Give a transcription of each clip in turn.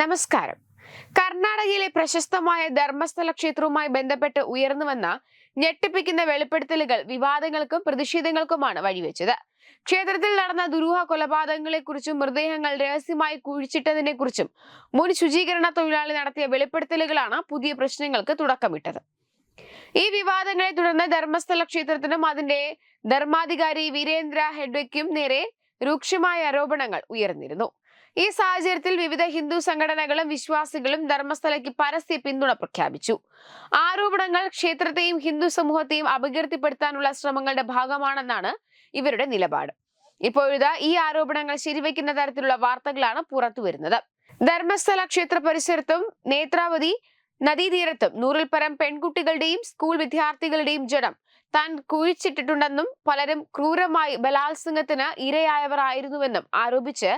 നമസ്കാരം. കർണാടകയിലെ പ്രശസ്തമായ ധർമ്മസ്ഥല ക്ഷേത്രവുമായി ബന്ധപ്പെട്ട് ഉയർന്നുവന്ന ഞെട്ടിപ്പിക്കുന്ന വെളിപ്പെടുത്തലുകൾ വിവാദങ്ങൾക്കും പ്രതിഷേധങ്ങൾക്കുമാണ് വഴിവെച്ചത്. ക്ഷേത്രത്തിൽ നടന്ന ദുരൂഹ കൊലപാതകങ്ങളെക്കുറിച്ചും മൃതദേഹങ്ങൾ രഹസ്യമായി കുഴിച്ചിട്ടതിനെക്കുറിച്ചും മുൻ ശുചീകരണ തൊഴിലാളി നടത്തിയ വെളിപ്പെടുത്തലുകളാണ് പുതിയ പ്രശ്നങ്ങൾക്ക് തുടക്കമിട്ടത്. ഈ വിവാദങ്ങളെ തുടർന്ന് ധർമ്മസ്ഥല ക്ഷേത്രത്തിനും അതിന്റെ ധർമാധികാരി വീരേന്ദ്ര ഹെഡ്വയ്ക്കും നേരെ രൂക്ഷമായ ആരോപണങ്ങൾ ഉയർന്നിരുന്നു. ഈ സാഹചര്യത്തിൽ വിവിധ ഹിന്ദു സംഘടനകളും വിശ്വാസികളും ധർമ്മസ്ഥലയ്ക്ക് പരസ്യ പിന്തുണ പ്രഖ്യാപിച്ചു. ആരോപണങ്ങൾ ക്ഷേത്രത്തെയും ഹിന്ദു സമൂഹത്തെയും അപകീർത്തിപ്പെടുത്താനുള്ള ശ്രമങ്ങളുടെ ഭാഗമാണെന്നാണ് ഇവരുടെ നിലപാട്. ഇപ്പോഴിതാ ഈ ആരോപണങ്ങൾ ശരിവയ്ക്കുന്ന തരത്തിലുള്ള വാർത്തകളാണ് പുറത്തുവരുന്നത്. ധർമ്മസ്ഥല ക്ഷേത്ര പരിസരത്തും നേത്രാവതി നദീതീരത്തും നൂറിൽ പരം പെൺകുട്ടികളുടെയും സ്കൂൾ വിദ്യാർത്ഥികളുടെയും ജഡം താൻ കുഴിച്ചിട്ടിട്ടുണ്ടെന്നും പലരും ക്രൂരമായി ബലാത്സംഗത്തിന് ഇരയായവർ ആയിരുന്നുവെന്നും ആരോപിച്ച്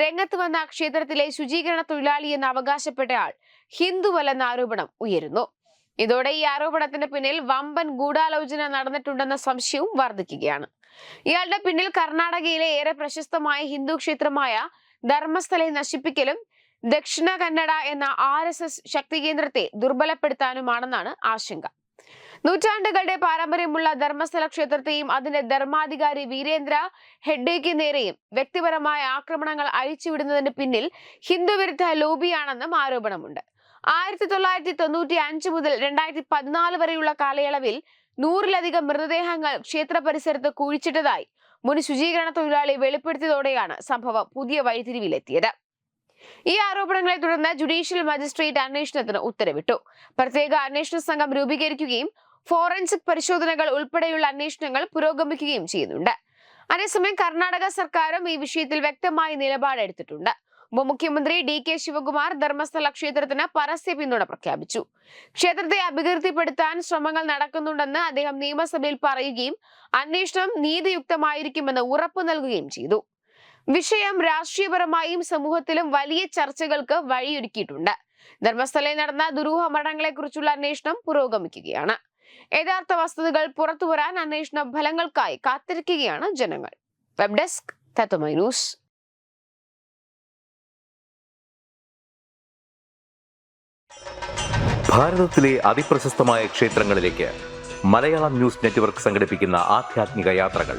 രംഗത്ത് വന്ന ക്ഷേത്രത്തിലെ ശുചീകരണ തൊഴിലാളി എന്ന് അവകാശപ്പെട്ടയാൾ ഹിന്ദുവല്ലെന്ന ആരോപണം ഉയരുന്നു. ഇതോടെ ഈ ആരോപണത്തിന് പിന്നിൽ വമ്പൻ ഗൂഢാലോചന നടന്നിട്ടുണ്ടെന്ന സംശയവും വർദ്ധിക്കുകയാണ് ഇയാളുടെ പിന്നിൽ കർണാടകയിലെ ഏറെ പ്രശസ്തമായ ഹിന്ദു ക്ഷേത്രമായ ധർമ്മസ്ഥലെ നശിപ്പിക്കലും ദക്ഷിണ കന്നഡ എന്ന ആർ എസ് എസ് ശക്തി കേന്ദ്രത്തെ ദുർബലപ്പെടുത്താനുമാണെന്നാണ് ആശങ്ക. നൂറ്റാണ്ടുകളുടെ പാരമ്പര്യമുള്ള ധർമ്മസ്ഥല ക്ഷേത്രത്തെയും അതിന്റെ ധർമാധികാരി വീരേന്ദ്ര ഹെഡേക്ക് നേരെയും വ്യക്തിപരമായ ആക്രമണങ്ങൾ അഴിച്ചുവിടുന്നതിന് പിന്നിൽ ഹിന്ദുവിരുദ്ധ ലോബിയാണെന്നും ആരോപണമുണ്ട്. ആയിരത്തി തൊള്ളായിരത്തി തൊണ്ണൂറ്റി അഞ്ച് മുതൽ രണ്ടായിരത്തി പതിനാല് വരെയുള്ള കാലയളവിൽ നൂറിലധികം മൃതദേഹങ്ങൾ ക്ഷേത്ര പരിസരത്ത് കുഴിച്ചിട്ടതായി മുൻ ശുചീകരണ തൊഴിലാളി വെളിപ്പെടുത്തിയതോടെയാണ് സംഭവം പുതിയ വഴിത്തിരിവിലെത്തിയത്. ഈ ആരോപണങ്ങളെ തുടർന്ന് ജുഡീഷ്യൽ മജിസ്ട്രേറ്റ് അന്വേഷണത്തിന് ഉത്തരവിട്ടു. പ്രത്യേക അന്വേഷണ സംഘം രൂപീകരിക്കുകയും ഫോറൻസിക് പരിശോധനകൾ ഉൾപ്പെടെയുള്ള അന്വേഷണങ്ങൾ പുരോഗമിക്കുകയും ചെയ്യുന്നുണ്ട്. അതേസമയം കർണാടക സർക്കാരും ഈ വിഷയത്തിൽ വ്യക്തമായ നിലപാടെടുത്തിട്ടുണ്ട് ഉപമുഖ്യമന്ത്രി ഡി കെ ശിവകുമാർ ധർമ്മസ്ഥല ക്ഷേത്രത്തിന് പരസ്യ പിന്തുണ പ്രഖ്യാപിച്ചു. ക്ഷേത്രത്തെ അപകീർത്തിപ്പെടുത്താൻ ശ്രമങ്ങൾ നടക്കുന്നുണ്ടെന്ന് അദ്ദേഹം നിയമസഭയിൽ പറയുകയും അന്വേഷണം നീതിയുക്തമായിരിക്കുമെന്ന് ഉറപ്പു നൽകുകയും ചെയ്തു. വിഷയം രാഷ്ട്രീയപരമായും സമൂഹത്തിലും വലിയ ചർച്ചകൾക്ക് വഴിയൊരുക്കിയിട്ടുണ്ട്. ധർമ്മസ്ഥലയിൽ നടന്ന ദുരൂഹ മരണങ്ങളെക്കുറിച്ചുള്ള കുറിച്ചുള്ള അന്വേഷണം പുരോഗമിക്കുകയാണ്. യഥാർത്ഥ വസ്തുതകൾ പുറത്തു വരാൻ അന്വേഷണ ഫലങ്ങൾക്കായി കാത്തിരിക്കുകയാണ് ജനങ്ങൾ. Web desk Tatwamayi news. ഭാരതത്തിലെ ക്ഷേത്രങ്ങളിലേക്ക് മലയാളം ന്യൂസ് നെറ്റ്വർക്ക് യാത്രകൾ.